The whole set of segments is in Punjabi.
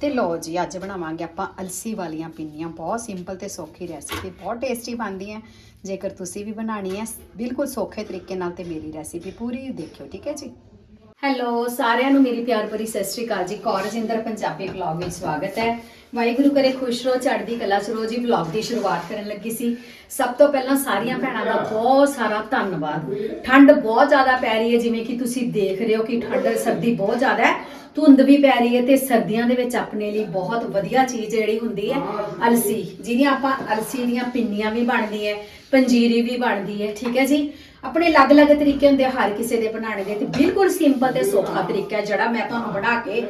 ਤੇ ਲੋ ਜੀ, ਅੱਜ ਬਣਾਵਾਂਗੇ ਆਪਾਂ ਅਲਸੀ ਵਾਲੀਆਂ ਪਿੰਨੀਆਂ। ਬਹੁਤ ਸਿੰਪਲ ਤੇ ਸੌਖੀ ਰੈਸਿਪੀ ਬਹੁਤ ਟੇਸਟੀ ਬਣਦੀ ਹੈ। ਜੇਕਰ ਤੁਸੀਂ ਵੀ ਬਣਾਣੀ ਹੈ, ਬਿਲਕੁਲ ਸੌਖੇ ਤਰੀਕੇ ਨਾਲ ਤੇ ਮੇਰੀ ਰੈਸਿਪੀ ਪੂਰੀ ਦੇਖਿਓ, ਠੀਕ ਹੈ ਜੀ? ਹੈਲੋ ਸਾਰਿਆਂ ਨੂੰ ਮੇਰੀ ਪਿਆਰ ਭਰੀ ਸਤਿ ਸ਼੍ਰੀ ਅਕਾਲ ਜੀ। ਕੌਰਜਿੰਦਰ ਪੰਜਾਬੀ ਵਲੌਗ ਵਿੱਚ ਸਵਾਗਤ ਹੈ। ਵਾਹਿਗੁਰੂ ਕਰੇ ਖੁਸ਼ ਰਹੋ, ਚੜ੍ਹਦੀ ਕਲਾ ਸਰੋ ਜੀ ਵਲੌਗ ਦੀ ਸ਼ੁਰੂਆਤ ਕਰਨ ਲੱਗੀ ਸੀ। ਸਭ ਤੋਂ ਪਹਿਲਾਂ ਸਾਰੀਆਂ ਭੈਣਾਂ ਦਾ ਬਹੁਤ ਸਾਰਾ ਧੰਨਵਾਦ। ਠੰਡ ਬਹੁਤ ਜ਼ਿਆਦਾ ਪੈ ਰਹੀ ਹੈ, ਜਿਵੇਂ ਕਿ ਤੁਸੀਂ ਦੇਖ ਰਹੇ ਹੋ ਕਿ ਠੰਡ, ਸਰਦੀ ਬਹੁਤ ਜ਼ਿਆਦਾ ਹੈ। ਧੁੰਦ ਵੀ ਪੈ ਰਹੀ ਹੈ ਤੇ ਸਰਦੀਆਂ ਦੇ ਵਿੱਚ ਆਪਣੇ ਲਈ ਬਹੁਤ ਵਧੀਆ ਚੀਜ਼ ਜਿਹੜੀ ਹੁੰਦੀ ਹੈ, ਅਲਸੀ। ਜਿਹਦੀਆਂ ਆਪਾਂ ਅਲਸੀ ਦੀਆਂ ਪਿੰਨੀਆਂ ਵੀ ਬਣਦੀ ਹੈ, ਪੰਜੀਰੀ ਵੀ ਬਣਦੀ ਹੈ, ਠੀਕ ਹੈ ਜੀ? ਆਪਣੇ ਅਲੱਗ-ਅਲੱਗ ਤਰੀਕੇ ਹੁੰਦੇ ਹਰ ਕਿਸੇ ਦੇ ਬਣਾਉਣੇ ਦੇ। ਤੇ ਬਿਲਕੁਲ ਸਿੰਪਲ ਤੇ ਸੌਖਾ ਤਰੀਕਾ ਹੈ, ਜਿਹੜਾ ਮੈਂ ਤੁਹਾਨੂੰ ਬਣਾ ਕੇ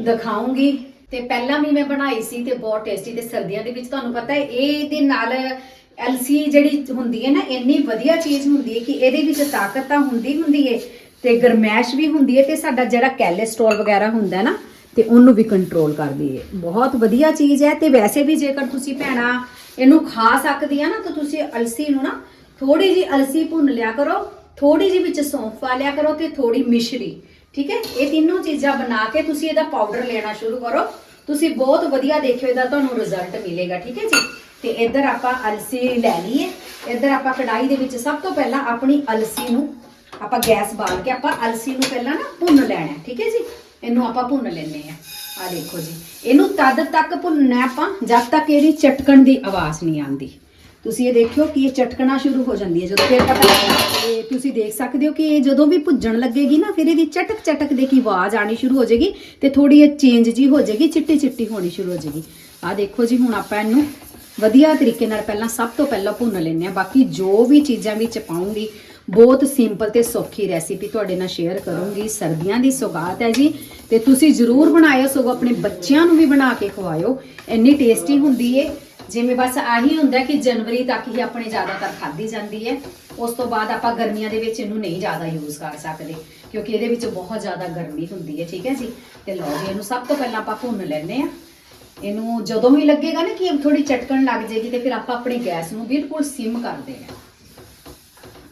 ਦਿਖਾਉਂਗੀ। ਤੇ ਪਹਿਲਾਂ ਵੀ ਮੈਂ ਬਣਾਈ ਸੀ ਤੇ ਬਹੁਤ ਟੇਸਟੀ ਤੇ ਸਰਦੀਆਂ ਦੇ ਵਿੱਚ ਤੁਹਾਨੂੰ ਪਤਾ ਹੈ ਇਹਦੇ ਨਾਲ ਐਲਸੀ ਜਿਹੜੀ ਹੁੰਦੀ ਹੈ ਨਾ, ਇੰਨੀ ਵਧੀਆ ਚੀਜ਼ ਹੁੰਦੀ ਹੈ ਕਿ ਇਹਦੇ ਵਿੱਚ ਤਾਕਤ ਤਾਂ ਹੁੰਦੀ ਹੁੰਦੀ ਹੈ ਤੇ ਗਰਮੈਸ਼ ਵੀ ਹੁੰਦੀ ਹੈ ਤੇ ਸਾਡਾ ਜਿਹੜਾ ਕੈਲੇਸਟ੍ਰੋਲ ਵਗੈਰਾ ਹੁੰਦਾ ਨਾ, ਤੇ ਉਹਨੂੰ ਵੀ ਕੰਟਰੋਲ ਕਰਦੀ ਹੈ। ਬਹੁਤ ਵਧੀਆ ਚੀਜ਼ ਹੈ ਤੇ ਵੈਸੇ ਵੀ ਜੇਕਰ ਤੁਸੀਂ ਭੈਣਾ ਇਹਨੂੰ ਖਾ ਸਕਦੀ ਆ ਨਾ, ਤਾਂ ਤੁਸੀਂ ਅਲਸੀ ਨੂੰ ਨਾ ਥੋੜੀ ਜੀ ਅਲਸੀ ਭੁੰਨ ਲਿਆ ਕਰੋ ਥੋੜੀ ਜੀ ਵਿੱਚ ਸੌਂਫ ਪਾ ਲਿਆ ਕਰੋ ਤੇ ਥੋੜੀ ਮਿਸ਼ਰੀ। ਠੀਕ ਹੈ? ਇਹ ਤਿੰਨੋਂ ਚੀਜ਼ਾਂ ਬਣਾ ਕੇ ਤੁਸੀਂ ਇਹਦਾ ਪਾਊਡਰ ਲੈਣਾ ਸ਼ੁਰੂ ਕਰੋ। ਤੁਸੀਂ ਬਹੁਤ ਵਧੀਆ ਦੇਖਿਓ, ਇਹਦਾ ਤੁਹਾਨੂੰ ਰਿਜ਼ਲਟ ਮਿਲੇਗਾ, ਠੀਕ ਹੈ ਜੀ? ਤੇ ਇੱਧਰ ਆਪਾਂ ਅਲਸੀ ਲੈ ਲਈਏ। ਇੱਧਰ ਆਪਾਂ ਕੜਾਈ ਦੇ ਵਿੱਚ ਸਭ ਤੋਂ ਪਹਿਲਾਂ ਆਪਣੀ ਅਲਸੀ ਨੂੰ ਆਪਾਂ ਗੈਸ ਬਾਲ ਕੇ ਆਪਾਂ ਅਲਸੀ ਨੂੰ ਪਹਿਲਾਂ ਨਾ ਭੁੰਨ ਲੈਣਾ, ਠੀਕ ਹੈ ਜੀ? ਇਹਨੂੰ ਆਪਾਂ ਭੁੰਨ ਲੈਣੇ ਆ ਆ ਦੇਖੋ ਜੀ। ਇਹਨੂੰ ਤਦ ਤੱਕ ਭੁੰਨਣਾ ਆਪਾਂ, ਜਦ ਤੱਕ ਇਹਦੀ ਚਟਕਣ ਦੀ ਆਵਾਜ਼ ਨਹੀਂ ਆਉਂਦੀ। ਤੁਸੀਂ ਇਹ ਦੇਖਿਓ ਕਿ ਇਹ ਚਟਕਣਾ ਸ਼ੁਰੂ ਹੋ ਜਾਂਦੀ ਹੈ ਜਦੋਂ ਫਿਰ ਪਤਾ ਇਹ ਤੁਸੀਂ ਦੇਖ ਸਕਦੇ ਹੋ ਕਿ ਇਹ ਜਦੋਂ ਵੀ ਭੁੱਜਣ ਲੱਗੇਗੀ ਨਾ, ਫਿਰ ਇਹਦੀ ਚਟਕ ਚਟਕ ਦੇ ਕੀ ਆਵਾਜ਼ ਆਣੀ ਸ਼ੁਰੂ ਹੋ ਜਾਏਗੀ ਤੇ ਥੋੜੀ ਇਹ ਚੇਂਜ ਜੀ ਹੋ ਜਾਏਗੀ, ਚਿੱਟੀ ਚਿੱਟੀ ਹੋਣੀ ਸ਼ੁਰੂ ਹੋ ਜਾਏਗੀ। ਆ ਦੇਖੋ ਜੀ, ਹੁਣ ਆਪਾਂ ਇਹਨੂੰ ਵਧੀਆ ਤਰੀਕੇ ਨਾਲ ਪਹਿਲਾਂ ਸਭ ਤੋਂ ਪਹਿਲਾਂ ਭੁੰਨ ਲੈਂਦੇ ਆ ਬਾਕੀ ਜੋ ਵੀ ਚੀਜ਼ਾਂ ਵਿੱਚ ਪਾਉਂਗੀ, ਬਹੁਤ ਸਿੰਪਲ ਤੇ ਸੌਖੀ ਰੈਸਿਪੀ ਤੁਹਾਡੇ ਨਾਲ ਸ਼ੇਅਰ ਕਰੂੰਗੀ। ਸਰਦੀਆਂ ਦੀ ਸੌਗਾਤ ਹੈ ਜੀ। ਤੇ ਤੁਸੀਂ ਜ਼ਰੂਰ ਬਣਾਇਓ, ਸਗੋਂ ਆਪਣੇ ਬੱਚਿਆਂ ਨੂੰ ਵੀ ਬਣਾ ਕੇ ਖਵਾਇਓ। ਇੰਨੀ ਟੇਸਟੀ ਹੁੰਦੀ ਏ। ਜਿਵੇਂ ਬਸ ਆਹੀ ਹੁੰਦਾ ਕਿ ਜਨਵਰੀ ਤੱਕ ਹੀ ਆਪਣੇ ਜ਼ਿਆਦਾਤਰ ਖਾਧੀ ਜਾਂਦੀ ਹੈ, ਉਸ ਤੋਂ ਬਾਅਦ ਆਪਾਂ ਗਰਮੀਆਂ ਦੇ ਵਿੱਚ ਇਹਨੂੰ ਨਹੀਂ ਜ਼ਿਆਦਾ ਯੂਜ਼ ਕਰ ਸਕਦੇ, ਕਿਉਂਕਿ ਇਹਦੇ ਵਿੱਚ ਬਹੁਤ ਜ਼ਿਆਦਾ ਗਰਮੀ ਹੁੰਦੀ ਹੈ, ਠੀਕ ਹੈ ਜੀ? ਤੇ ਲਓ ਜੀ, ਇਹਨੂੰ ਸਭ ਤੋਂ ਪਹਿਲਾਂ ਆਪਾਂ ਭੁੰਨ ਲੈਂਦੇ ਆ ਇਹਨੂੰ ਜਦੋਂ ਵੀ ਲੱਗੇਗਾ ਨਾ ਕਿ ਥੋੜੀ ਚਟਕਣ ਲੱਗ ਜਾਏਗੀ ਤੇ ਫਿਰ ਆਪਾਂ ਆਪਣੀ ਗੈਸ ਨੂੰ ਬਿਲਕੁਲ ਸਿਮ ਕਰ ਦੇਣਾ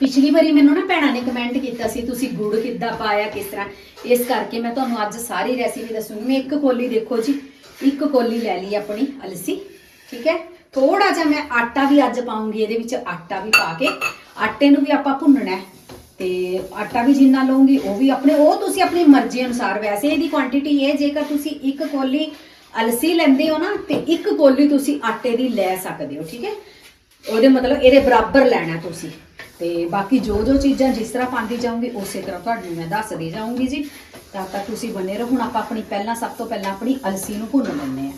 ਪਿਛਲੀ ਵਾਰੀ ਮੈਨੂੰ ਨਾ ਭੈਣਾਂ ਨੇ ਕਮੈਂਟ ਕੀਤਾ ਸੀ, ਤੁਸੀਂ ਗੁੜ ਕਿੱਦਾਂ ਪਾਇਆ, ਕਿਸ ਤਰ੍ਹਾਂ? ਇਸ ਕਰਕੇ ਮੈਂ ਤੁਹਾਨੂੰ ਅੱਜ ਸਾਰੀ ਰੈਸਿਪੀ ਦੱਸੂਗੀ। ਮੈਂ ਇੱਕ ਕੋਲੀ ਦੇਖੋ ਜੀ, ਇੱਕ ਕੋਲੀ ਲੈ ਲਈ ਆਪਣੀ ਅਲਸੀ। ਠੀਕ ਹੈ? ਥੋੜਾ ਜਿਹਾ ਮੈਂ ਆਟਾ ਵੀ ਅੱਜ ਪਾਉਂਗੀ, ਇਹਦੇ ਵਿੱਚ ਆਟਾ ਵੀ ਪਾ ਕੇ। ਆਟੇ ਨੂੰ ਵੀ ਆਪਾਂ ਭੁੰਨਣਾ ਹੈ। ਤੇ ਆਟਾ ਵੀ ਜਿੰਨਾ ਲਵਾਂਗੀ ਉਹ ਵੀ ਆਪਣੇ, ਉਹ ਤੁਸੀਂ ਆਪਣੀ ਮਰਜ਼ੀ ਅਨੁਸਾਰ। ਵੈਸੇ ਇਹਦੀ ਕੁਆਂਟੀਟੀ ਹੈ, ਜੇਕਰ ਤੁਸੀਂ ਇੱਕ ਕੋਲੀ ਅਲਸੀ ਲੈਂਦੇ ਹੋ ਨਾ, ਤੇ ਇੱਕ ਕੋਲੀ ਤੁਸੀਂ ਆਟੇ ਦੀ ਲੈ ਸਕਦੇ ਹੋ, ਠੀਕ ਹੈ? ਉਹਦੇ ਮਤਲਬ ਇਹਦੇ ਬਰਾਬਰ ਲੈਣਾ ਤੁਸੀਂ। ਤੇ ਬਾਕੀ ਜੋ ਜੋ ਚੀਜ਼ਾਂ ਜਿਸ ਤਰ੍ਹਾਂ ਪਾਉਂਦੀ ਜਾਊਂਗੀ, ਉਸੇ ਤਰ੍ਹਾਂ ਤੁਹਾਨੂੰ ਮੈਂ ਦੱਸਦੀ ਜਾਊਂਗੀ ਜੀ। ਤਾਂ ਤੱਕ ਤੁਸੀਂ ਬਨੇ ਰਹੋ। ਹੁਣ ਆਪਾਂ ਆਪਣੀ ਪਹਿਲਾਂ, ਸਭ ਤੋਂ ਪਹਿਲਾਂ ਆਪਣੀ ਅਲਸੀ ਨੂੰ ਭੁੰਨ ਲੈਂਦੇ ਆ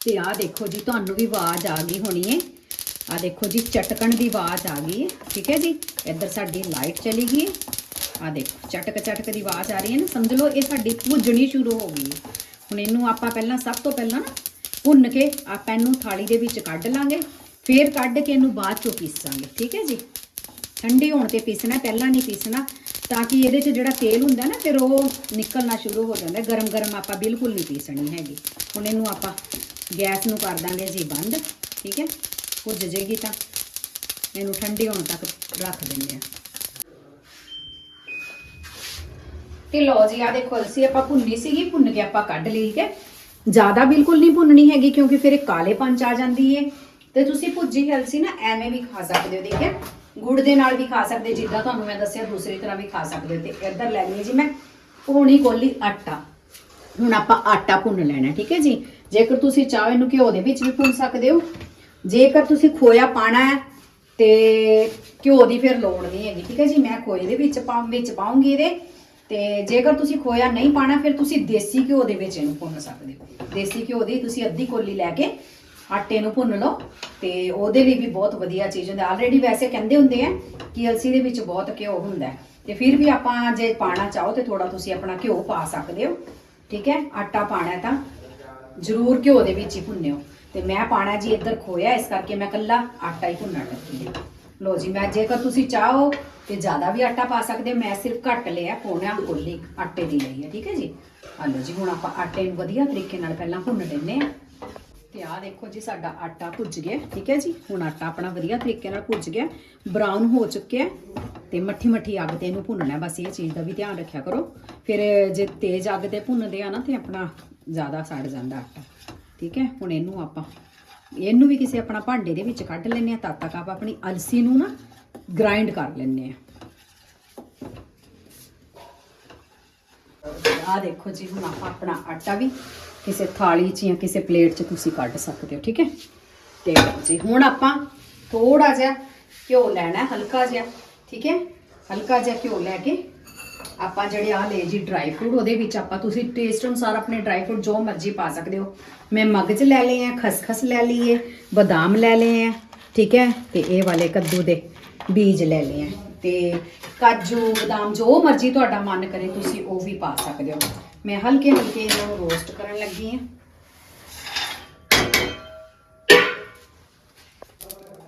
ਤੇ ਆਹ ਦੇਖੋ ਜੀ, ਤੁਹਾਨੂੰ ਵੀ ਆਵਾਜ਼ ਆ ਗਈ ਹੋਣੀ ਹੈ ਆ ਦੇਖੋ ਜੀ ਚਟਕਣ ਦੀ ਆਵਾਜ਼ ਆ ਗਈ ਹੈ ਠੀਕ ਹੈ ਜੀ? ਇੱਧਰ ਸਾਡੀ ਲਾਈਟ ਚਲੀ ਗਈ ਆ ਦੇਖੋ ਚਟਕ ਚਟਕ ਦੀ ਆਵਾਜ਼ ਆ ਰਹੀ ਹੈ ਨਾ। ਸਮਝ ਲਓ, ਇਹ ਸਾਡੀ ਭੁੱਜਣੀ ਸ਼ੁਰੂ ਹੋ ਗਈ ਹੈ ਹੁਣ ਇਹਨੂੰ ਆਪਾਂ ਪਹਿਲਾਂ, ਸਭ ਤੋਂ ਪਹਿਲਾਂ ਭੁੰਨ ਕੇ ਆਪਾਂ ਇਹਨੂੰ ਥਾਲੀ ਦੇ ਵਿੱਚ ਕੱਢ ਲਾਂਗੇ। ਫੇਰ ਕੱਢ ਕੇ ਇਹਨੂੰ ਬਾਅਦ ਚੋਂ ਪੀਸਾਂਗੇ, ਠੀਕ ਹੈ ਜੀ? ਠੰਡੀ ਹੋਣ ਤੇ ਪੀਸਣਾ, ਪਹਿਲਾਂ ਨਹੀਂ ਪੀਸਣਾ, ਤਾਂ ਕਿ ਇਹਦੇ 'ਚ ਜਿਹੜਾ ਤੇਲ ਹੁੰਦਾ ਨਾ, ਫਿਰ ਉਹ ਨਿਕਲਣਾ ਸ਼ੁਰੂ ਹੋ ਜਾਂਦਾ। ਗਰਮ ਗਰਮ ਆਪਾਂ ਬਿਲਕੁਲ ਨਹੀਂ ਪੀਸਣੀ ਹੈਗੀ। ਹੁਣ ਇਹਨੂੰ ਆਪਾਂ ਗੈਸ ਨੂੰ ਕਰ ਦਾਂਗੇ ਜੀ ਬੰਦ, ਠੀਕ ਹੈ? ਭੁੱਜ ਜੇਗੀ ਤਾਂ। ਇਹਨੂੰ ਠੰਡੀ ਹੋਣ ਤੱਕ ਰੱਖ ਦਿੰਦੇ ਆ ਤੇ ਲਓ ਜੀ ਆ ਦੇਖੋ ਅਲਸੀ ਆਪਾਂ ਭੁੰਨੀ ਸੀਗੀ, ਭੁੰਨ ਕੇ ਆਪਾਂ ਕੱਢ ਲਈ ਹੈ? ਜ਼ਿਆਦਾ ਬਿਲਕੁਲ ਨਹੀਂ ਭੁੰਨਣੀ ਹੈਗੀ, ਕਿਉਂਕਿ ਫਿਰ ਇਹ ਕਾਲੇ ਪੰਚ ਆ ਜਾਂਦੀ ਹੈ ਤੇ ਤੁਸੀਂ ਭੁੱਜੀ ਹਲਸੀ ਨਾ, ਐਵੇਂ ਵੀ ਖਾ ਸਕਦੇ ਹੋ, ਠੀਕ ਹੈ? ਗੁੜ ਦੇ ਨਾਲ ਵੀ ਖਾ ਸਕਦੇ, ਜਿੱਦਾਂ ਤੁਹਾਨੂੰ ਮੈਂ ਦੱਸਿਆ, ਦੂਸਰੀ ਤਰ੍ਹਾਂ ਵੀ ਖਾ ਸਕਦੇ ਹੋ। ਤੇ ਇੱਧਰ ਲੈ ਲਈ ਜੀ ਮੈਂ ਪੌਣੀ ਕੋਲੀ ਆਟਾ। ਹੁਣ ਆਪਾਂ ਆਟਾ ਭੁੰਨ ਲੈਣਾ ਠੀਕ ਹੈ ਜੀ? ਜੇਕਰ ਤੁਸੀਂ ਚਾਹੋ ਇਹਨੂੰ ਘਿਓ ਦੇ ਵਿੱਚ ਵੀ ਭੁੰਨ ਸਕਦੇ ਹੋ। ਜੇਕਰ ਤੁਸੀਂ ਖੋਇਆ ਪਾਣਾ ਹੈ, ਤੇ ਘਿਓ ਦੀ ਫਿਰ ਲੋੜ ਨਹੀਂ ਹੈਗੀ, ਠੀਕ ਹੈ ਜੀ? ਮੈਂ ਖੋਏ ਦੇ ਵਿੱਚ ਪਾ, ਵਿੱਚ ਪਾਉਂਗੀ ਇਹਦੇ। ਤੇ ਜੇਕਰ ਤੁਸੀਂ ਖੋਇਆ ਨਹੀਂ ਪਾਣਾ, ਫਿਰ ਤੁਸੀਂ ਦੇਸੀ ਘਿਓ ਦੇ ਵਿੱਚ ਇਹਨੂੰ ਭੁੰਨ ਸਕਦੇ ਹੋ। ਦੇਸੀ ਘਿਓ ਦੀ ਤੁਸੀਂ ਅੱਧੀ ਕੋਲੀ ਲੈ ਕੇ ਆਟੇ ਨੂੰ ਭੁੰਨ ਲਓ, ਤੇ ਉਹਦੇ ਲਈ ਵੀ ਬਹੁਤ ਵਧੀਆ ਚੀਜ਼ ਹੁੰਦੀ ਆਲਰੇਡੀ ਵੈਸੇ ਕਹਿੰਦੇ ਹੁੰਦੇ ਆ ਕਿ ਅਲਸੀ ਦੇ ਵਿੱਚ ਬਹੁਤ ਘਿਓ ਹੁੰਦਾ ਹੈ। ਤੇ ਫਿਰ ਵੀ ਆਪਾਂ ਜੇ ਪਾਣਾ ਚਾਹੋ ਤੇ ਥੋੜਾ ਤੁਸੀਂ ਆਪਣਾ ਘਿਓ ਪਾ ਸਕਦੇ ਹੋ। ਠੀਕ ਹੈ? ਆਟਾ ਪਾਣਾ ਤਾਂ ਜ਼ਰੂਰ ਘਿਓ ਦੇ ਵਿੱਚ ਹੀ ਭੁੰਨਿਓ। ਤੇ ਮੈਂ ਪਾਣਾ ਜੀ ਇੱਧਰ ਖੋਇਆ, ਇਸ ਕਰਕੇ ਮੈਂ ਕੱਲਾ ਆਟਾ ਹੀ ਭੁੰਨਣ ਲੱਗੀ ਹਾਂ। ਲੋ ਜੀ, ਮੈਂ ਜੇਕਰ ਤੁਸੀਂ ਚਾਹੋ ਤੇ ਜ਼ਿਆਦਾ ਵੀ ਆਟਾ ਪਾ ਸਕਦੇ ਮੈਂ ਸਿਰਫ ਘੱਟ ਲਿਆ, ਪੌਣਾ ਕੋਲੀ ਆਟੇ ਦੀ ਲਈ ਹੈ, ਠੀਕ ਹੈ ਜੀ? ਆ ਲਓ ਜੀ, ਹੁਣ ਆਪਾਂ ਆਟੇ ਨੂੰ ਵਧੀਆ ਤਰੀਕੇ ਨਾਲ ਪਹਿਲਾਂ ਭੁੰਨ ਲੈਂਦੇ ਆ ਤੇ ਆਹ ਦੇਖੋ ਜੀ, ਸਾਡਾ ਆਟਾ ਭੁੱਜ ਗਿਆ, ਠੀਕ ਹੈ ਜੀ? ਹੁਣ ਆਟਾ ਆਪਣਾ ਵਧੀਆ ਤਰੀਕੇ ਨਾਲ ਭੁੱਜ ਗਿਆ ਬਰਾਊਨ ਹੋ ਚੁੱਕਿਆ। ਤੇ ਮੱਠੀ ਮੱਠੀ ਅੱਗ ਤੇ ਇਹਨੂੰ ਭੁੰਨਣਾ ਬਸ ਇਹ ਚੀਜ਼ ਦਾ ਵੀ ਧਿਆਨ ਰੱਖਿਆ ਕਰੋ। ਫਿਰ ਜੇ ਤੇਜ਼ ਅੱਗ ਤੇ ਭੁੰਨਦੇ ਆ ਨਾ ਤੇ ਆਪਣਾ ਜ਼ਿਆਦਾ ਸੜ ਜਾਂਦਾ ਆਟਾ। ਠੀਕ ਹੈ? ਹੁਣ ਇਹਨੂੰ ਆਪਾਂ, ਇਹਨੂੰ ਵੀ ਕਿਸੇ ਆਪਣਾ ਭਾਂਡੇ ਦੇ ਵਿੱਚ ਕੱਢ ਲੈਂਦੇ ਆ। ਤਦ ਤੱਕ ਆਪਾਂ ਆਪਣੀ ਅਲਸੀ ਨੂੰ ਨਾ ਗ੍ਰਾਈਂਡ ਕਰ ਲੈਂਦੇ ਆ। ਆ ਦੇਖੋ ਜੀ, ਹੁਣ ਆਪਾਂ ਆਪਣਾ ਆਟਾ ਵੀ ਕਿਸੇ ਥਾਲੀ 'ਚ ਜਾਂ ਕਿਸੇ ਪਲੇਟ 'ਚ ਤੁਸੀਂ ਕੱਢ ਸਕਦੇ ਹੋ। ਠੀਕ ਹੈ? ਤੇ ਜੀ, ਹੁਣ ਆਪਾਂ ਥੋੜਾ ਜਿਹਾ ਘਿਓ ਲੈਣਾ ਹਲਕਾ ਜਿਹਾ। ਠੀਕ ਹੈ? ਹਲਕਾ ਜਿਹਾ ਘਿਓ ਲੈ ਕੇ ਆਪਾਂ ਜਿਹੜੇ ਆ ਲਏ ਜੀ ਡਰਾਈ ਫਰੂਟ ਉਹਦੇ ਵਿੱਚ ਆਪਾਂ ਤੁਸੀਂ ਟੇਸਟ ਅਨੁਸਾਰ ਆਪਣੇ ਡਰਾਈ ਫਰੂਟ ਜੋ ਮਰਜ਼ੀ ਪਾ ਸਕਦੇ ਹੋ। ਮੈਂ ਮਗਜ ਲੈ ਲਏ ਆ, ਖਸਖਸ ਲੈ ਲਈਏ ਬਦਾਮ ਲੈ ਲਏ ਆ, ਠੀਕ ਹੈ? ਤੇ ਇਹ ਵਾਲੇ ਕੱਦੂ ਦੇ ਬੀਜ ਲੈ ਲਏ ਆ। ਤੇ ਕਾਜੂ, ਬਦਾਮ ਜੋ ਮਰਜ਼ੀ ਤੁਹਾਡਾ ਮਨ ਕਰੇ ਤੁਸੀਂ ਉਹ ਵੀ ਪਾ ਸਕਦੇ ਹੋ। ਮੈਂ ਹਲਕੇ ਹਲਕੇ ਇਹਨਾਂ ਰੋਸਟ ਕਰਨ ਲੱਗੀ ਆ।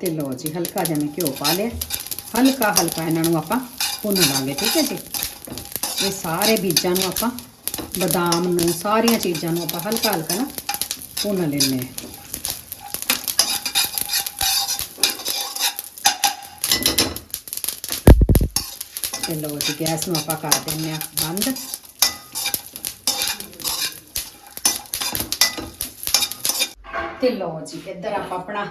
ਤੇ ਲਓ ਜੀ, ਹਲਕਾ ਜਿਹਾ ਮੈਂ ਘਿਓ ਪਾ ਲਿਆ। ਹਲਕਾ ਹਲਕਾ ਇਹਨਾਂ ਨੂੰ ਆਪਾਂ ਭੁੰਨ ਲਾਂਗੇ, ਠੀਕ ਹੈ ਜੀ? ਇਹ ਸਾਰੇ ਬੀਜਾਂ ਨੂੰ ਆਪਾਂ ਬਦਾਮ ਨੂੰ, ਸਾਰੀਆਂ ਚੀਜ਼ਾਂ ਨੂੰ ਆਪਾਂ ਹਲਕਾ ਹਲਕਾ ਨਾ ਭੁੰਨ ਲੈਣੇ ਆ ਤੇ ਲੋ ਜੀ, ਗੈਸ ਨੂੰ ਆਪਾਂ ਕਰ ਦਿੰਨੇ ਆ ਬੰਦ। ਤੇ ਲਓ ਜੀ, ਇੱਧਰ ਆਪਾਂ ਆਪਣਾ,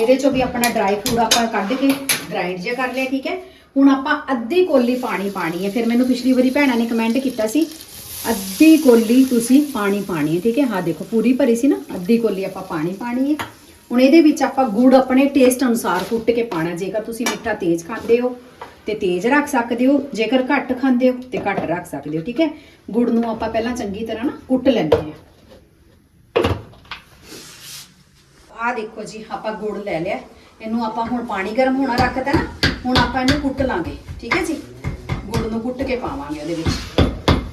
ਇਹਦੇ ਚੋਂ ਵੀ ਆਪਣਾ ਡਰਾਈ ਫਰੂਟ ਆਪਾਂ ਕੱਢ ਕੇ ਗ੍ਰਾਈਂਡ ਜਿਹਾ ਕਰ ਲਿਆ, ਠੀਕ ਹੈ? ਹੁਣ ਆਪਾਂ ਅੱਧੀ ਕੋਲੀ ਪਾਣੀ ਪਾਣੀ ਹੈ। ਫਿਰ ਮੈਨੂੰ ਪਿਛਲੀ ਵਾਰੀ ਭੈਣਾਂ ਨੇ ਕਮੈਂਟ ਕੀਤਾ ਸੀ, ਅੱਧੀ ਕੋਲੀ ਤੁਸੀਂ ਪਾਣੀ ਪਾਣੀ ਹੈ, ਠੀਕ ਹੈ? ਹਾਂ ਦੇਖੋ, ਪੂਰੀ ਭਰੀ ਸੀ ਨਾ, ਅੱਧੀ ਕੋਲੀ ਆਪਾਂ ਪਾਣੀ ਪਾਣੀ ਹੈ। ਹੁਣ ਇਹਦੇ ਵਿੱਚ ਆਪਾਂ ਗੁੜ ਆਪਣੇ ਟੇਸਟ ਅਨੁਸਾਰ ਕੁੱਟ ਕੇ ਪਾਣਾ ਜੇਕਰ ਤੁਸੀਂ ਮਿੱਠਾ ਤੇਜ਼ ਖਾਂਦੇ ਹੋ ਤੇ ਤੇਜ਼ ਰੱਖ ਸਕਦੇ ਹੋ, ਜੇਕਰ ਘੱਟ ਖਾਂਦੇ ਹੋ ਤੇ ਘੱਟ ਰੱਖ ਸਕਦੇ ਹੋ, ਠੀਕ ਹੈ? ਗੁੜ ਨੂੰ ਆਪਾਂ ਪਹਿਲਾਂ ਚੰਗੀ ਤਰ੍ਹਾਂ ਨਾ ਕੁੱਟ ਲੈਂਦੇ ਹਾਂ। ਆ ਦੇਖੋ ਜੀ, ਆਪਾਂ ਗੁੜ ਲੈ ਲਿਆ। ਇਹਨੂੰ ਆਪਾਂ ਹੁਣ ਪਾਣੀ ਗਰਮ ਹੋਣਾ ਰੱਖਤਾ ਨਾ, ਹੁਣ ਆਪਾਂ ਇਹਨੂੰ ਕੁੱਟ ਲਾਂਗੇ, ਠੀਕ ਹੈ ਜੀ? ਗੁੜ ਨੂੰ ਕੁੱਟ ਕੇ ਪਾਵਾਂਗੇ ਉਹਦੇ ਵਿੱਚ,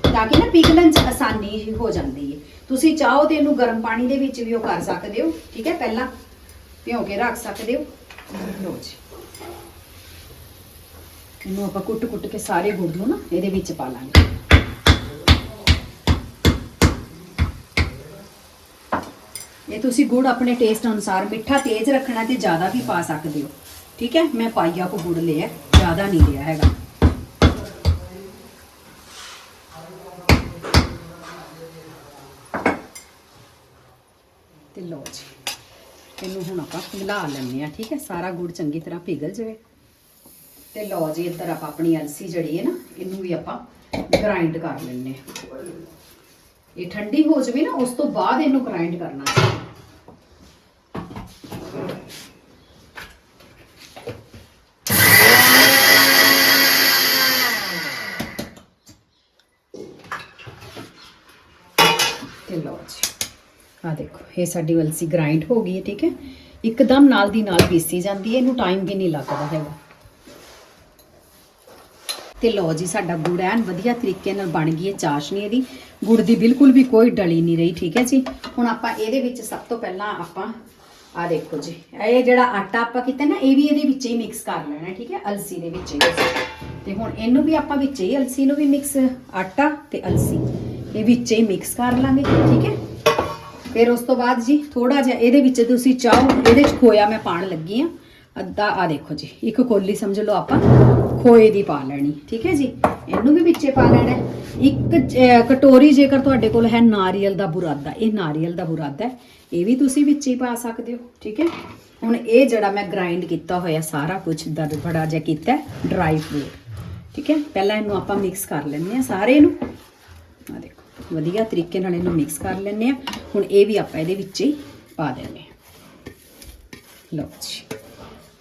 ਤਾਂ ਕਿ ਨਾ ਪਿਘਲਣ ਚ ਆਸਾਨੀ ਹੋ ਜਾਂਦੀ ਹੈ। ਤੁਸੀਂ ਚਾਹੋ ਤੇ ਇਹਨੂੰ ਗਰਮ ਪਾਣੀ ਦੇ ਵਿੱਚ ਵੀ ਉਹ ਕਰ ਸਕਦੇ ਹੋ, ਠੀਕ ਹੈ? ਪਹਿਲਾਂ ਭਿਓ ਕੇ ਰੱਖ ਸਕਦੇ ਹੋ। ਲੋ ਜੀ। ਇਹਨੂੰ ਆਪਾਂ ਕੁੱਟ ਕੁੱਟ ਕੇ ਸਾਰੇ ਗੁੜ ਨੂੰ ਨਾ ਇਹਦੇ ਵਿੱਚ ਪਾ ਲਾਂਗੇ। ਇਹ ਤੁਸੀਂ ਗੁੜ ਆਪਣੇ ਟੇਸਟ ਅਨੁਸਾਰ ਮਿੱਠਾ ਤੇਜ਼ ਰੱਖਣਾ ਤੇ ਜ਼ਿਆਦਾ ਵੀ ਪਾ ਸਕਦੇ ਹੋ। ਠੀਕ ਹੈ? ਮੈਂ ਪਾਈਆ ਕੋ ਗੁੜ ਲਿਆ ਜ਼ਿਆਦਾ ਨਹੀਂ ਲਿਆ ਹੈਗਾ। ਤੇ ਲਓ ਜੀ, ਇਹਨੂੰ ਹੁਣ ਆਪਾਂ ਮਿਲਾ ਲੈਂਦੇ ਆ ਠੀਕ ਹੈ? ਸਾਰਾ ਗੁੜ ਚੰਗੀ ਤਰ੍ਹਾਂ ਪਿਘਲ ਜਾਵੇ। ਤੇ ਲਓ ਜੀ, ਇੱਧਰ ਆਪਾਂ ਆਪਣੀ ਅਲਸੀ ਜਿਹੜੀ ਹੈ ਨਾ, ਇਹਨੂੰ ਵੀ ਆਪਾਂ ਗ੍ਰਾਈਂਡ ਕਰ ਲੈਂਦੇ ਆ ਇਹ ਠੰਡੀ ਹੋ ਜਾਵੇ ਨਾ, ਉਸ ਤੋਂ ਬਾਅਦ ਇਹਨੂੰ ਗ੍ਰਾਈਂਡ ਕਰਨਾ ਤੇ ਲਓ ਜੀ ਆ ਦੇਖੋ, ਇਹ ਸਾਡੀ ਵਲਸੀ ਗ੍ਰਾਈਂਡ ਹੋ ਗਈ ਹੈ, ਠੀਕ ਹੈ? ਇੱਕਦਮ ਨਾਲ ਦੀ ਨਾਲ ਪੀਸੀ ਜਾਂਦੀ ਹੈ, ਇਹਨੂੰ ਟਾਈਮ ਵੀ ਨਹੀਂ ਲੱਗਦਾ ਹੈਗਾ। ਤੇ ਲਓ ਜੀ, ਸਾਡਾ ਗੁੜ ਐਨ ਵਧੀਆ ਤਰੀਕੇ ਨਾਲ ਬਣ ਗਈ ਹੈ, ਚਾਸ਼ਨੀ ਇਹਦੀ। ਗੁੜ ਦੀ ਬਿਲਕੁਲ ਵੀ ਕੋਈ ਡਲੀ ਨਹੀਂ ਰਹੀ, ਠੀਕ ਹੈ ਜੀ? ਹੁਣ ਆਪਾਂ ਇਹਦੇ ਵਿੱਚ ਸਭ ਤੋਂ ਪਹਿਲਾਂ ਆਪਾਂ ਆ ਦੇਖੋ ਜੀ, ਇਹ ਜਿਹੜਾ ਆਟਾ ਆਪਾਂ ਕੀਤਾ ਨਾ, ਇਹ ਵੀ ਇਹਦੇ ਵਿੱਚ ਹੀ ਮਿਕਸ ਕਰ ਲੈਣਾ, ਠੀਕ ਹੈ? ਅਲਸੀ ਦੇ ਵਿੱਚ ਹੀ ਤੇ ਹੁਣ ਇਹਨੂੰ ਵੀ ਆਪਾਂ ਵਿੱਚ ਹੀ ਅਲਸੀ ਨੂੰ ਵੀ ਮਿਕਸ ਆਟਾ ਤੇ ਅਲਸੀ, ਇਹ ਵਿੱਚ ਹੀ ਮਿਕਸ ਕਰ ਲਾਂਗੇ, ਠੀਕ ਹੈ? ਫਿਰ ਉਸ ਤੋਂ ਬਾਅਦ ਜੀ ਥੋੜਾ ਜਿਹਾ ਇਹਦੇ ਵਿੱਚ ਤੁਸੀਂ ਚਾਹੋ ਇਹਦੇ ਚ ਖੋਇਆ ਮੈਂ ਪਾਣ ਲੱਗੀ ਆ ਅੱਧਾ ਆ ਦੇਖੋ ਜੀ, ਇੱਕ ਕੋਲੀ ਸਮਝ ਲਓ ਆਪਾਂ। ਖੋਏ ਦੀ ਪਾ ਲੈਣੀ, ਠੀਕ ਹੈ ਜੀ? ਇਹਨੂੰ ਵੀ ਵਿੱਚੇ ਪਾ ਲੈਣਾ ਇੱਕ ਕਟੋਰੀ ਜੇਕਰ ਤੁਹਾਡੇ ਕੋਲ ਹੈ ਨਾਰੀਅਲ ਦਾ ਬੁਰਾਦਾ, ਇਹ ਨਾਰੀਅਲ ਦਾ ਬੁਰਾਦਾ ਹੈ, ਇਹ ਵੀ ਤੁਸੀਂ ਵਿੱਚ ਹੀ ਪਾ ਸਕਦੇ ਹੋ, ਠੀਕ ਹੈ? ਹੁਣ ਇਹ ਜਿਹੜਾ ਮੈਂ ਗ੍ਰਾਈਂਡ ਕੀਤਾ ਹੋਇਆ ਸਾਰਾ ਕੁਝ ਦਰਦ ਬੜਾ ਜਿਹਾ ਕੀਤਾ ਡਰਾਈ ਫਰੂਟ ਠੀਕ ਹੈ? ਪਹਿਲਾਂ ਇਹਨੂੰ ਆਪਾਂ ਮਿਕਸ ਕਰ ਲੈਂਦੇ ਆ ਸਾਰੇ ਨੂੰ ਆ ਦੇਖੋ, ਵਧੀਆ ਤਰੀਕੇ ਨਾਲ ਇਹਨੂੰ ਮਿਕਸ ਕਰ ਲੈਂਦੇ ਆ ਹੁਣ ਇਹ ਵੀ ਆਪਾਂ ਇਹਦੇ ਵਿੱਚ ਹੀ ਪਾ ਦਿੰਦੇ ਆ ਲਓ ਜੀ,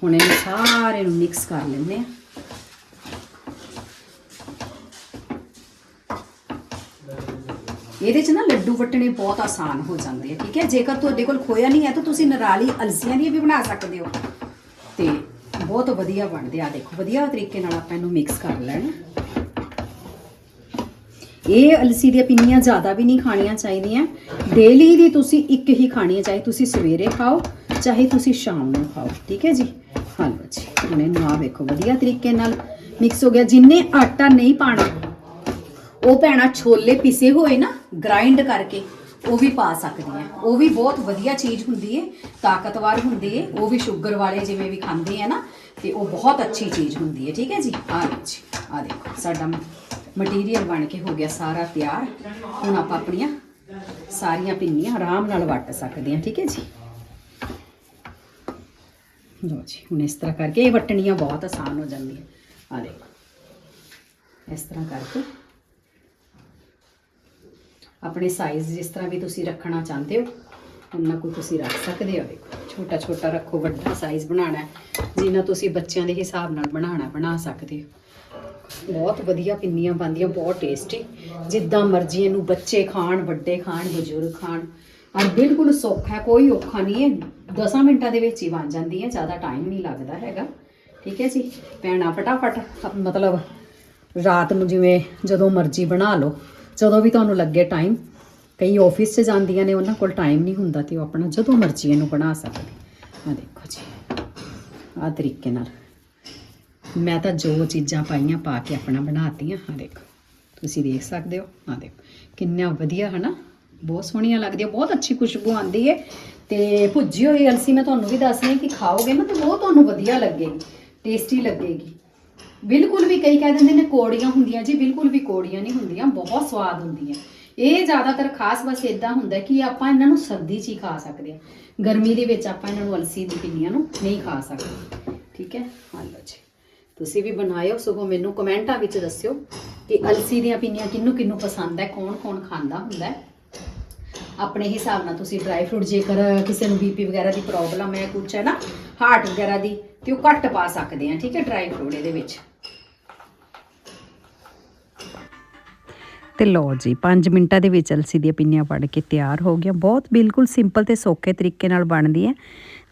ਹੁਣ ਇਹਨੂੰ ਸਾਰੇ ਨੂੰ ਮਿਕਸ ਕਰ ਲੈਂਦੇ ਆ ਇਹਦੇ 'ਚ ਨਾ ਲੱਡੂ ਵਟਣੇ ਬਹੁਤ ਆਸਾਨ ਹੋ ਜਾਂਦੇ ਆ, ਠੀਕ ਹੈ? ਜੇਕਰ ਤੁਹਾਡੇ ਕੋਲ ਖੋਇਆ ਨਹੀਂ ਹੈ ਤਾਂ ਤੁਸੀਂ ਨਰਾਲੀ ਅਲਸੀਆਂ ਦੀ ਵੀ ਬਣਾ ਸਕਦੇ ਹੋ। ਤੇ ਬਹੁਤ ਵਧੀਆ ਬਣਦੇ ਆ। ਦੇਖੋ, ਵਧੀਆ ਤਰੀਕੇ ਨਾਲ ਆਪਾਂ ਇਹਨੂੰ ਮਿਕਸ ਕਰ ਲੈਣਾ। ਇਹ ਅਲਸੀ ਦੀਆਂ ਪਿੰਨੀਆਂ ਜ਼ਿਆਦਾ ਵੀ ਨਹੀਂ ਖਾਣੀਆਂ ਚਾਹੀਦੀਆਂ। ਡੇਲੀ ਦੀ ਤੁਸੀਂ ਇੱਕ ਹੀ ਖਾਣੀ ਹੈ, ਚਾਹੇ ਤੁਸੀਂ ਸਵੇਰੇ ਖਾਓ, ਚਾਹੇ ਤੁਸੀਂ ਸ਼ਾਮ ਨੂੰ ਖਾਓ, ਠੀਕ ਹੈ ਜੀ? ਹਾਂ ਲਓ ਜੀ, ਹੁਣ ਇਹਨੂੰ ਆ ਵੇਖੋ, ਵਧੀਆ ਤਰੀਕੇ ਨਾਲ ਮਿਕਸ ਹੋ ਗਿਆ। ਜਿੰਨੇ ਆਟਾ ਨਹੀਂ ਪਾਣਾ ਉਹ ਭੈਣਾ ਛੋਲੇ ਪਿਸੇ ਹੋਏ ਨਾ ਗ੍ਰਾਈਂਡ ਕਰਕੇ ਉਹ ਵੀ ਪਾ ਸਕਦੀਆਂ। ਉਹ ਵੀ ਬਹੁਤ ਵਧੀਆ ਚੀਜ਼ ਹੁੰਦੀ ਹੈ ਤਾਕਤਵਰ ਹੁੰਦੀ ਹੈ ਉਹ ਵੀ ਸ਼ੂਗਰ ਵਾਲੇ ਜਿਵੇਂ ਵੀ ਖਾਂਦੇ ਆ ਨਾ, ਤੇ ਉਹ ਬਹੁਤ ਅੱਛੀ ਚੀਜ਼ ਹੁੰਦੀ ਹੈ ਠੀਕ ਹੈ ਜੀ? ਆ ਲਓ ਜੀ ਆ ਦੇਖੋ, ਸਾਡਾ ਮਟੀਰੀਅਲ ਬਣ ਕੇ ਹੋ ਗਿਆ ਸਾਰਾ ਤਿਆਰ। ਹੁਣ ਆਪਾਂ ਆਪਣੀਆਂ ਸਾਰੀਆਂ ਪਿੰਨੀਆਂ ਆਰਾਮ ਨਾਲ ਵੱਟ ਸਕਦੇ ਹਾਂ, ਠੀਕ ਹੈ ਜੀ? ਲਓ ਜੀ, ਹੁਣ ਇਸ ਤਰ੍ਹਾਂ ਕਰਕੇ ਇਹ ਵਟਣੀਆਂ ਬਹੁਤ ਆਸਾਨ ਹੋ ਜਾਂਦੀਆਂ। ਆ ਦੇਖੋ, ਇਸ ਤਰ੍ਹਾਂ ਕਰਕੇ ਆਪਣੇ ਸਾਈਜ਼ ਜਿਸ ਤਰ੍ਹਾਂ ਵੀ ਤੁਸੀਂ ਰੱਖਣਾ ਚਾਹੁੰਦੇ ਹੋ ਉਹਨਾਂ ਕੋ ਤੁਸੀਂ ਰੱਖ ਸਕਦੇ ਹੋ। ਦੇਖੋ ਛੋਟਾ ਛੋਟਾ ਰੱਖੋ ਵੱਡਾ ਸਾਈਜ਼ ਬਣਾਉਣਾ ਜਿੰਨਾ ਤੁਸੀਂ ਬੱਚਿਆਂ ਦੇ ਹਿਸਾਬ ਨਾਲ ਬਣਾਉਣਾ ਬਣਾ ਸਕਦੇ ਹੋ। ਬਹੁਤ ਵਧੀਆ ਪਿੰਨੀਆਂ ਬਣਦੀਆਂ ਬਹੁਤ ਟੇਸਟੀ ਜਿੱਦਾਂ ਮਰਜ਼ੀ ਇਹਨੂੰ ਬੱਚੇ ਖਾਣ ਵੱਡੇ ਖਾਣ ਬਜ਼ੁਰਗ ਖਾਣ। ਔਰ ਬਿਲਕੁਲ ਸੌਖਾ ਹੈ, ਕੋਈ ਔਖਾ ਨਹੀਂ ਹੈ। 10 ਮਿੰਟਾਂ ਦੇ ਵਿੱਚ ਹੀ ਬਣ ਜਾਂਦੀ ਹੈ ਜ਼ਿਆਦਾ ਟਾਈਮ ਨਹੀਂ ਲੱਗਦਾ ਹੈਗਾ। ਠੀਕ ਹੈ ਜੀ? ਪੈਣਾ ਫਟਾਫਟ ਮਤਲਬ ਰਾਤ ਨੂੰ ਜਿਵੇਂ ਜਦੋਂ ਮਰਜ਼ੀ ਬਣਾ ਲਓ। ਜਦੋਂ ਵੀ ਤੁਹਾਨੂੰ ਲੱਗੇ ਟਾਈਮ ਕਈ ਆਫਿਸ 'ਚ ਜਾਂਦੀਆਂ ਨੇ, ਉਹਨਾਂ ਕੋਲ ਟਾਈਮ ਨਹੀਂ ਹੁੰਦਾ ਤੇ ਉਹ ਆਪਣਾ ਜਦੋਂ ਮਰਜ਼ੀ ਇਹਨੂੰ ਬਣਾ ਸਕਦੇ। ਆ ਦੇਖੋ ਜੀ ਆ ਤਰੀਕੇ ਨਾਲ। ਮੈਂ ਤਾਂ ਜੋ ਚੀਜ਼ਾਂ ਪਾਈਆਂ, ਪਾ ਕੇ ਆਪਣਾ ਬਣਾਤੀਆਂ। ਆ ਦੇਖੋ, ਤੁਸੀਂ ਦੇਖ ਸਕਦੇ ਹੋ ਆ ਦੇਖੋ। ਕਿੰਨਾ ਵਧੀਆ, ਹਨਾ? ਬਹੁਤ ਸੋਹਣੀਆਂ ਲੱਗਦੀਆਂ, ਬਹੁਤ ਅੱਛੀ ਖੁਸ਼ਬੂ ਆਉਂਦੀ ਹੈ ਤੇ ਭੁੱਜੀ ਹੋਈ ਅਲਸੀ, ਮੈਂ ਤੁਹਾਨੂੰ ਵੀ ਦੱਸ ਰਹੀ ਕਿ ਖਾਓਗੇ ਨਾ, ਤੇ ਬਹੁਤ ਤੁਹਾਨੂੰ ਵਧੀਆ ਲੱਗੇਗੀ ਟੇਸਟੀ ਲੱਗੇਗੀ। ਬਿਲਕੁਲ ਵੀ ਕਈ ਕਹਿ ਦਿੰਦੇ ਨੇ ਕੋੜੀਆਂ ਹੁੰਦੀਆਂ ਜੀ, ਬਿਲਕੁਲ ਵੀ ਕੋੜੀਆਂ ਨਹੀਂ ਹੁੰਦੀਆਂ, ਬਹੁਤ ਸਵਾਦ ਹੁੰਦੀਆਂ। ਇਹ ਜ਼ਿਆਦਾਤਰ ਖਾਸ ਬਸ ਇਦਾਂ ਹੁੰਦਾ ਕਿ ਆਪਾਂ ਇਹਨਾਂ ਨੂੰ ਸਰਦੀ 'ਚ ਹੀ ਖਾ ਸਕਦੇ ਆ ਗਰਮੀ ਦੇ ਵਿੱਚ ਆਪਾਂ ਇਹਨਾਂ ਨੂੰ ਅਲਸੀ ਦੀ ਪਿੰਨੀਆਂ ਨੂੰ ਨਹੀਂ ਖਾ ਸਕਦੇ। ਠੀਕ ਹੈ? ਹਾਂ ਲਓ ਜੀ। ਤੁਸੀਂ ਵੀ ਬਣਾਇਓ ਸਗੋਂ ਮੈਨੂੰ ਕਮੈਂਟਾਂ ਵਿੱਚ ਦੱਸਿਓ ਕਿ ਅਲਸੀ ਦੀਆਂ ਪਿੰਨੀਆਂ ਕਿੰਨੂੰ ਕਿੰਨੂੰ ਪਸੰਦ ਹੈ, ਕੌਣ ਕੌਣ ਖਾਂਦਾ ਹੁੰਦਾ ਹੈ। ਆਪਣੇ ਹਿਸਾਬ ਨਾਲ ਤੁਸੀਂ ਡਰਾਈ ਫਰੂਟ ਜੇਕਰ ਕਿਸੇ ਨੂੰ ਬੀਪੀ ਵਗੈਰਾ ਦੀ ਪ੍ਰੋਬਲਮ ਹੈ, ਕੁਛ ਹੈ ਨਾ, ਹਾਰਟ ਵਗੈਰਾ ਦੀ ਤੇ ਉਹ ਘੱਟ ਪਾ ਸਕਦੇ ਆ, ਠੀਕ ਹੈ ਡਰਾਈ ਫਰੂਟ ਇਹਦੇ ਵਿੱਚ। ਤੇ ਲਓ ਜੀ 5 ਮਿੰਟਾਂ ਦੇ ਵਿੱਚ ਅਲਸੀ ਦੀਆਂ ਪਿੰਨੀਆਂ ਪੜ ਕੇ ਤਿਆਰ ਹੋ ਗਿਆ ਬਹੁਤ ਬਿਲਕੁਲ ਸਿੰਪਲ ਤੇ ਸੌਖੇ ਤਰੀਕੇ ਨਾਲ ਬਣਦੀ ਹੈ।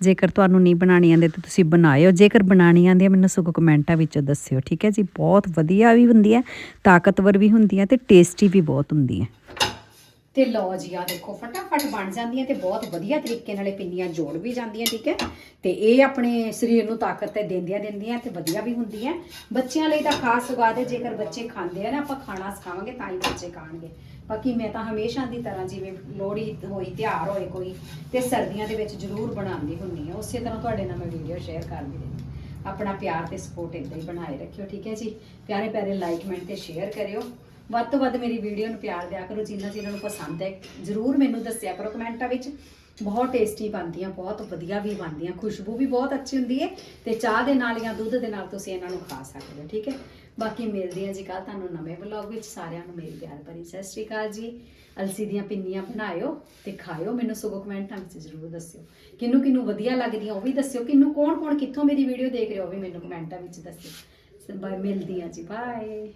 ਜੇਕਰ ਤੁਹਾਨੂੰ ਨਹੀਂ ਬਣਾਣੀ ਆਉਂਦੇ ਤਾਂ ਤੁਸੀਂ ਬਣਾਇਓ। ਜੇਕਰ ਬਣਾਣੀ ਆਉਂਦੀ ਹੈ ਮੈਨੂੰ ਸਗੋਂ ਕਮੈਂਟਾਂ ਵਿੱਚੋਂ ਦੱਸਿਓ, ਠੀਕ ਹੈ ਜੀ? ਬਹੁਤ ਵਧੀਆ ਵੀ ਹੁੰਦੀ ਹੈ, ਤਾਕਤਵਰ ਵੀ ਹੁੰਦੀ ਹੈ ਤੇ ਟੇਸਟੀ ਵੀ ਬਹੁਤ ਹੁੰਦੀ ਹੈ। ਤੇ ਲਓ ਜੀ ਆ ਦੇਖੋ, ਫਟਾਫਟ ਬਣ ਜਾਂਦੀਆਂ ਤੇ ਬਹੁਤ ਵਧੀਆ ਤਰੀਕੇ ਨਾਲ ਇਹ ਪਿੰਨੀਆਂ ਜੋੜ ਵੀ ਜਾਂਦੀਆਂ, ਠੀਕ ਹੈ? ਤੇ ਇਹ ਆਪਣੇ ਸਰੀਰ ਨੂੰ ਤਾਕਤ ਤੇ ਦਿੰਦੀਆਂ ਦਿੰਦੀਆਂ ਤੇ ਵਧੀਆ ਵੀ ਹੁੰਦੀਆਂ। ਬੱਚਿਆਂ ਲਈ ਤਾਂ ਖਾਸ ਸਵਾਦ ਹੈ, ਜੇਕਰ ਬੱਚੇ ਖਾਂਦੇ ਆ ਨਾ, ਆਪਾਂ ਖਾਣਾ ਸਿਖਾਵਾਂਗੇ ਤਾਂ ਹੀ ਬੱਚੇ ਖਾਣਗੇ। ਬਾਕੀ ਮੈਂ ਤਾਂ ਹਮੇਸ਼ਾ ਦੀ ਤਰ੍ਹਾਂ ਜਿਵੇਂ ਲੋਹੜੀ ਹੋਈ, ਤਿਉਹਾਰ ਹੋਏ ਕੋਈ, ਤੇ ਸਰਦੀਆਂ ਦੇ ਵਿੱਚ ਜ਼ਰੂਰ ਬਣਾਉਂਦੀ ਹੁੰਨੀ ਆ ਉਸੇ ਤਰ੍ਹਾਂ ਤੁਹਾਡੇ ਨਾਲ ਮੈਂ ਵੀਡੀਓ ਸ਼ੇਅਰ ਕਰਦੀ ਵੀ ਆਪਣਾ ਪਿਆਰ ਤੇ ਸਪੋਰਟ ਇਦਾਂ ਹੀ ਬਣਾਏ ਰੱਖਿਓ, ਠੀਕ ਹੈ ਜੀ? ਪਿਆਰੇ ਪਿਆਰੇ ਲਾਈਕ ਕਮੈਂਟ ਤੇ ਸ਼ੇਅਰ ਕਰਿਓ। ਵੱਧ ਤੋਂ ਵੱਧ ਮੇਰੀ ਵੀਡੀਓ ਨੂੰ ਪਿਆਰ ਦਿਆ ਕਰੋ, ਜਿੰਨਾ ਜਿਨ੍ਹਾਂ ਨੂੰ ਪਸੰਦ ਹੈ, ਜ਼ਰੂਰ ਮੈਨੂੰ ਦੱਸਿਆ ਕਰੋ ਕਮੈਂਟਾਂ ਵਿੱਚ। ਬਹੁਤ ਟੇਸਟੀ ਬਣਦੀਆਂ, ਬਹੁਤ ਵਧੀਆ ਵੀ ਬਣਦੀਆਂ, ਖੁਸ਼ਬੂ ਵੀ ਬਹੁਤ ਅੱਛੀ ਹੁੰਦੀ ਹੈ ਤੇ ਚਾਹ ਦੇ ਨਾਲ ਜਾਂ ਦੁੱਧ ਦੇ ਨਾਲ ਤੁਸੀਂ ਇਹਨਾਂ ਨੂੰ ਖਾ ਸਕਦੇ ਹੋ, ਠੀਕ ਹੈ? ਬਾਕੀ ਮਿਲਦੇ ਹਾਂ ਜੀ ਕੱਲ ਤੁਹਾਨੂੰ ਨਵੇਂ ਵਲੌਗ ਵਿੱਚ, ਸਾਰਿਆਂ ਨੂੰ ਮੇਰੀ ਪਿਆਰ ਭਰੀ ਸਤਿ ਸ਼੍ਰੀ ਅਕਾਲ ਜੀ। ਅਲਸੀ ਦੀਆਂ ਪਿੰਨੀਆਂ ਬਣਾਇਓ ਤੇ ਖਾਇਓ, ਮੈਨੂੰ ਸਗੋਂ ਕਮੈਂਟਾਂ ਵਿੱਚ ਜ਼ਰੂਰ ਦੱਸਿਓ। ਕਿਹਨੂੰ ਕਿੰਨੂੰ ਵਧੀਆ ਲੱਗਦੀਆਂ, ਉਹ ਵੀ ਦੱਸਿਓ ਕਿਹਨੂੰ ਕੌਣ ਕੌਣ ਕਿੱਥੋਂ ਮੇਰੀ ਵੀਡੀਓ ਦੇਖ ਰਹੇ ਹੋ ਉਹ ਵੀ ਮੈਨੂੰ ਕਮੈਂਟਾਂ ਵਿੱਚ ਦੱਸਿਓ। ਬਾਏ ਮਿਲਦੀ ਹਾਂ ਜੀ ਬਾਏ